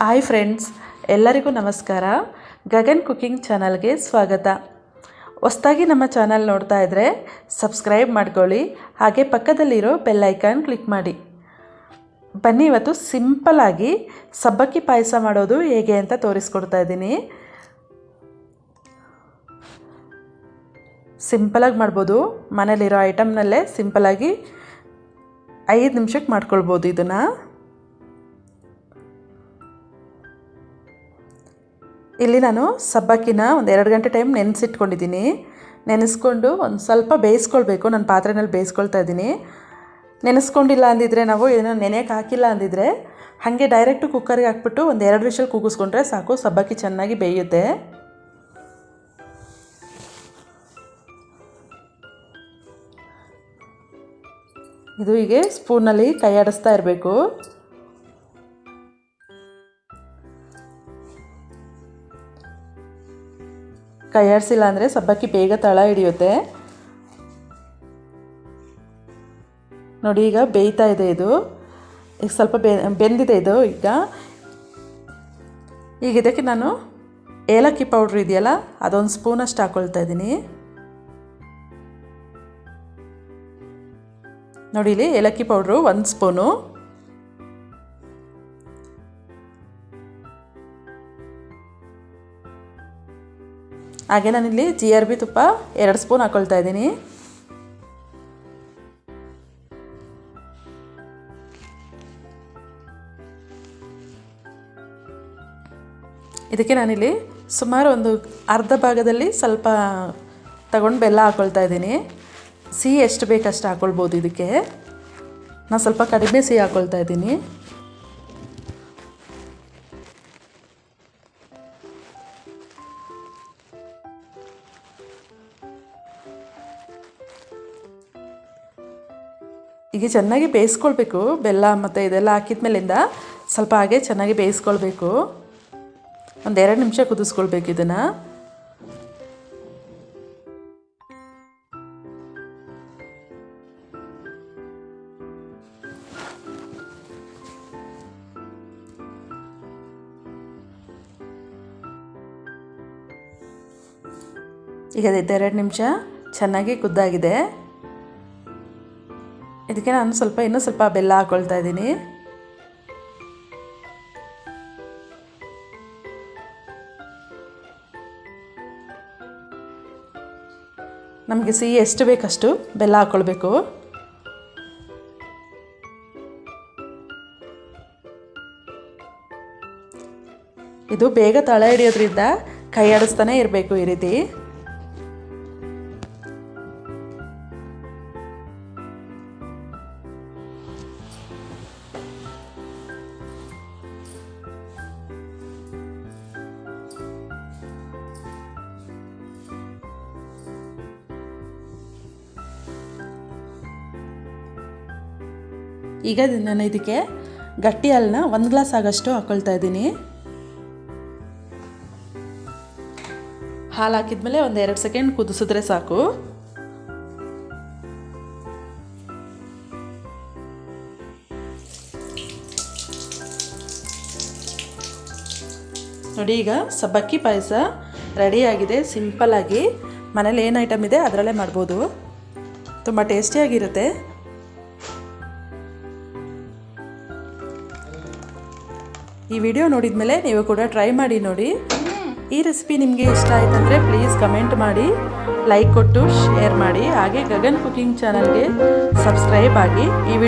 Hi friends, ಎಲ್ಲರಿಗೂ ನಮಸ್ಕಾರ. Gagan cooking ಚಾನಲ್ಗೆ ಸ್ವಾಗತ. ಹೊಸದಾಗಿ ನಮ್ಮ ಚಾನಲ್ ನೋಡ್ತಾ ಇದ್ದರೆ ಸಬ್ಸ್ಕ್ರೈಬ್ ಮಾಡ್ಕೊಳ್ಳಿ, ಹಾಗೆ ಪಕ್ಕದಲ್ಲಿರೋ ಬೆಲ್ ಐಕಾನ್ ಕ್ಲಿಕ್ ಮಾಡಿ. ಬನ್ನಿ, ಇವತ್ತು ಸಿಂಪಲಾಗಿ ಸಬ್ಬಕ್ಕಿ ಪಾಯಸ ಮಾಡೋದು ಹೇಗೆ ಅಂತ ತೋರಿಸ್ಕೊಡ್ತಾ ಇದ್ದೀನಿ. ಸಿಂಪಲಾಗಿ ಮಾಡ್ಬೋದು. ಮನೇಲಿರೋ ಐಟಮ್ನಲ್ಲೇ ಸಿಂಪಲಾಗಿ ಐದು ನಿಮಿಷಕ್ಕೆ ಮಾಡ್ಕೊಳ್ಬೋದು ಇದನ್ನು. ಇಲ್ಲಿ ನಾನು ಸಬ್ಬಕ್ಕಿನ ಒಂದು ಎರಡು ಗಂಟೆ ಟೈಮ್ ನೆನೆಸಿಟ್ಕೊಂಡಿದ್ದೀನಿ ನೆನೆಸ್ಕೊಂಡು ಒಂದು ಸ್ವಲ್ಪ ಬೇಯಿಸ್ಕೊಳ್ಬೇಕು. ನಾನು ಪಾತ್ರೆನಲ್ಲಿ ಬೇಯಿಸ್ಕೊಳ್ತಾ ಇದ್ದೀನಿ. ನೆನೆಸ್ಕೊಂಡಿಲ್ಲ ಅಂದಿದ್ರೆ ನಾವು ಏನೋ ನೆನೆಯಕ್ಕೆ ಹಾಕಿಲ್ಲ ಅಂದಿದ್ರೆ ಹಾಗೆ ಡೈರೆಕ್ಟು ಕುಕ್ಕರ್ಗೆ ಹಾಕ್ಬಿಟ್ಟು ಒಂದು ಎರಡು ವಿಷಲ್ ಕೂಗಿಸ್ಕೊಂಡ್ರೆ ಸಾಕು. ಸಬ್ಬಕ್ಕಿ ಚೆನ್ನಾಗಿ ಬೇಯುತ್ತೆ. ಇದು ಹೀಗೆ ಸ್ಪೂನಲ್ಲಿ ಕೈ ಆಡಿಸ್ತಾ ಇರಬೇಕು. ಕೈ ಆಡಿಸಿಲ್ಲ ಅಂದರೆ ಸಬ್ಬಕ್ಕಿ ಬೇಗ ತಳ ಹಿಡಿಯುತ್ತೆ. ನೋಡಿ, ಈಗ ಬೇಯ್ತಾ ಇದೆ ಇದು. ಈಗ ಸ್ವಲ್ಪ ಬೆಂದಿದೆ ಇದು ಈಗ. ಈಗ ಇದಕ್ಕೆ ನಾನು ಏಲಕ್ಕಿ ಪೌಡ್ರ್ ಇದೆಯಲ್ಲ, ಅದೊಂದು ಸ್ಪೂನಷ್ಟು ಹಾಕ್ಕೊಳ್ತಾ ಇದ್ದೀನಿ. ನೋಡಿ, ಇಲ್ಲಿ ಏಲಕ್ಕಿ ಪೌಡ್ರು ಒಂದು ಸ್ಪೂನು. ಹಾಗೆ ನಾನಿಲ್ಲಿ ಜಿ ಆರ್ ಬಿ ತುಪ್ಪ ಎರಡು ಸ್ಪೂನ್ ಹಾಕ್ಕೊಳ್ತಾ ಇದ್ದೀನಿ. ಇದಕ್ಕೆ ನಾನಿಲ್ಲಿ ಸುಮಾರು ಒಂದು ಅರ್ಧ ಭಾಗದಲ್ಲಿ ಸ್ವಲ್ಪ ತಗೊಂಡು ಬೆಲ್ಲ ಹಾಕ್ಕೊಳ್ತಾ ಇದ್ದೀನಿ. ಸಿಹಿ ಎಷ್ಟು ಬೇಕಷ್ಟು ಹಾಕ್ಕೊಳ್ಬೋದು ಇದಕ್ಕೆ. ನಾನು ಸ್ವಲ್ಪ ಕಡಿಮೆ ಸಿಹಿ ಹಾಕ್ಕೊಳ್ತಾ ಇದ್ದೀನಿ. ಈಗ ಚೆನ್ನಾಗಿ ಬೇಯಿಸ್ಕೊಳ್ಬೇಕು. ಬೆಲ್ಲ ಮತ್ತು ಇದೆಲ್ಲ ಹಾಕಿದ ಮೇಲಿಂದ ಸ್ವಲ್ಪ ಹಾಗೆ ಚೆನ್ನಾಗಿ ಬೇಯಿಸ್ಕೊಳ್ಬೇಕು. ಒಂದು ಎರಡು ನಿಮಿಷ ಕುದಿಸ್ಕೊಳ್ಬೇಕು ಇದನ್ನು. ಈಗ ಎರಡು ನಿಮಿಷ ಚೆನ್ನಾಗಿ ಕುದ್ದಾಗಿದೆ. ಇದಕ್ಕೆ ನಾನು ಸ್ವಲ್ಪ ಇನ್ನೂ ಸ್ವಲ್ಪ ಬೆಲ್ಲ ಹಾಕ್ಕೊಳ್ತಾ ಇದ್ದೀನಿ. ನಮಗೆ ಸಿಹಿ ಎಷ್ಟು ಬೇಕಷ್ಟು ಬೆಲ್ಲ ಹಾಕ್ಕೊಳ್ಬೇಕು ಇದು ಬೇಗ ತಳ ಹಿಡಿಯೋದ್ರಿಂದ ಕೈ ಆಡಿಸ್ತಾನೆ ಇರಬೇಕು ಈ ರೀತಿ. ಈಗ ನಾನು ಇದಕ್ಕೆ ಗಟ್ಟಿ ಹಾಲನ್ನ ಒಂದು ಗ್ಲಾಸ್ ಆಗೋಷ್ಟು ಹಾಕ್ಕೊಳ್ತಾ ಇದ್ದೀನಿ. ಹಾಲು ಹಾಕಿದ್ಮೇಲೆ ಒಂದು ಎರಡು ಸೆಕೆಂಡ್ ಕುದಿಸಿದ್ರೆ ಸಾಕು. ನೋಡಿ ಈಗ ಸಬ್ಬಕ್ಕಿ ಪಾಯಸ ರೆಡಿಯಾಗಿದೆ ಸಿಂಪಲ್ಲಾಗಿ ಮನೇಲಿ ಏನು ಐಟಮ್ ಇದೆ ಅದರಲ್ಲೇ ಮಾಡ್ಬೋದು. ತುಂಬ ಟೇಸ್ಟಿಯಾಗಿರುತ್ತೆ ಈ ವಿಡಿಯೋ ನೋಡಿದ ಮೇಲೆ ನೀವು ಕೂಡ ಟ್ರೈ ಮಾಡಿ ನೋಡಿ. ಈ ರೆಸಿಪಿ ನಿಮಗೆ ಇಷ್ಟ ಆಯ್ತಂದ್ರೆ ಪ್ಲೀಸ್ ಕಮೆಂಟ್ ಮಾಡಿ, ಲೈಕ್ ಕೊಟ್ಟು, ಶೇರ್ ಮಾಡಿ. ಹಾಗೆ ಗಗನ್ ಕುಕಿಂಗ್ ಚಾನಲ್ಗೆ ಸಬ್ಸ್ಕ್ರೈಬ್ ಆಗಿ ಈ